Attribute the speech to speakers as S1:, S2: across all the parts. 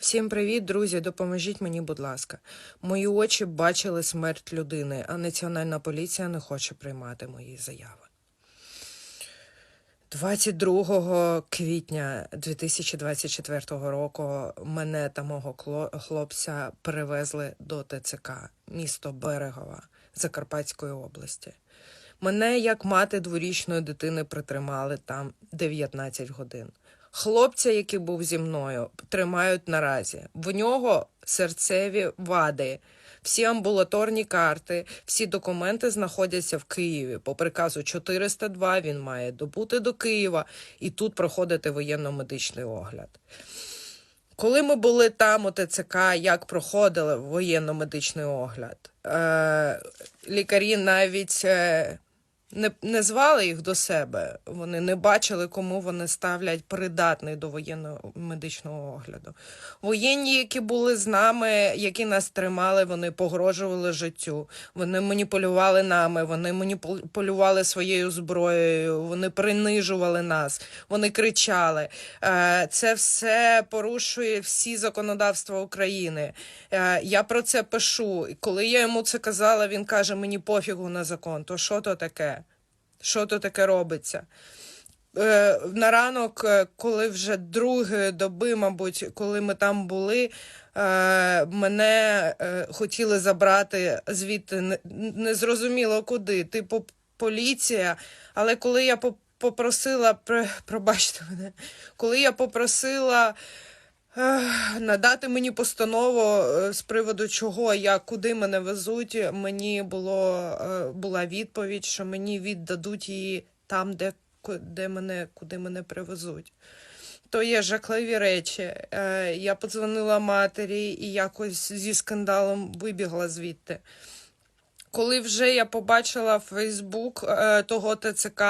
S1: Всім привіт, друзі! Допоможіть мені, будь ласка. Мої очі бачили смерть людини, а Національна поліція не хоче приймати мої заяви. 22 квітня 2024 року мене та мого хлопця перевезли до ТЦК, місто Берегова Закарпатської області. Мене, як мати дворічної дитини, притримали там 19 годин. Хлопця, який був зі мною, тримають наразі. В нього серцеві вади. Всі амбулаторні карти, всі документи знаходяться в Києві. По приказу 402 він має добути до Києва і тут проходити воєнно-медичний огляд. Коли ми були там у ТЦК, як проходили воєнно-медичний огляд, е, лікарі навіть е, не, не звали їх до себе. Вони не бачили, кому вони ставлять придатний до воєнно-медичного огляду. Воєнні, які були з нами, які нас тримали, вони погрожували життю, вони маніпулювали нами, вони маніпулювали своєю зброєю, вони принижували нас, вони кричали. Е, Це все порушує всі законодавства України. Е, Я про це пишу. Коли я йому це казала, він каже: мені пофігу на закон. То що то таке? Що то таке робиться? Е, на ранок, е, коли вже другої доби, мабуть, коли ми там були, е, мене хотіли забрати звідти незрозуміло куди. Типу, поліція. Але коли я попросила, пробачте мене, коли я попросила. Надати мені постанову е, з приводу чого, як, куди мене везуть. Мені було, е, була відповідь, що мені віддадуть її там, де, де мене, куди мене привезуть. То є жахливі речі. Е, Я подзвонила матері і якось зі скандалом вибігла звідти. Коли вже я побачила Фейсбук е, того ТЦК,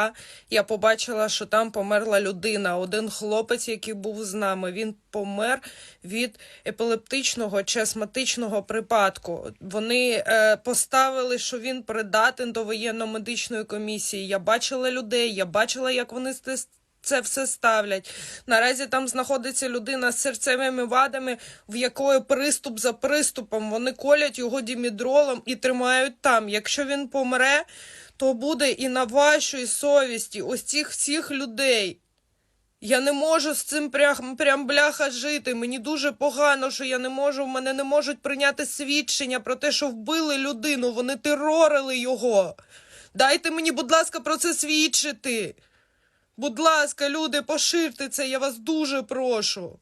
S1: я побачила, що там померла людина. Один хлопець, який був з нами, він помер від епілептичного чи астматичного припадку. Вони е, поставили, що він придатен до воєнно-медичної комісії. Я бачила людей, я бачила, як вони це все ставлять. Наразі там знаходиться людина з серцевими вадами, в якої приступ за приступом. Вони колять його дімідролом і тримають там. Якщо він помре, то буде і на вашій совісті ось цих всіх людей. Я не можу з цим прям, прям бляха жити. Мені дуже погано, що я не можу. В мене не можуть прийняти свідчення про те, що вбили людину. Вони терорили його. Дайте мені, будь ласка, про це свідчити. Будь ласка, люди, поширте це, я вас дуже прошу.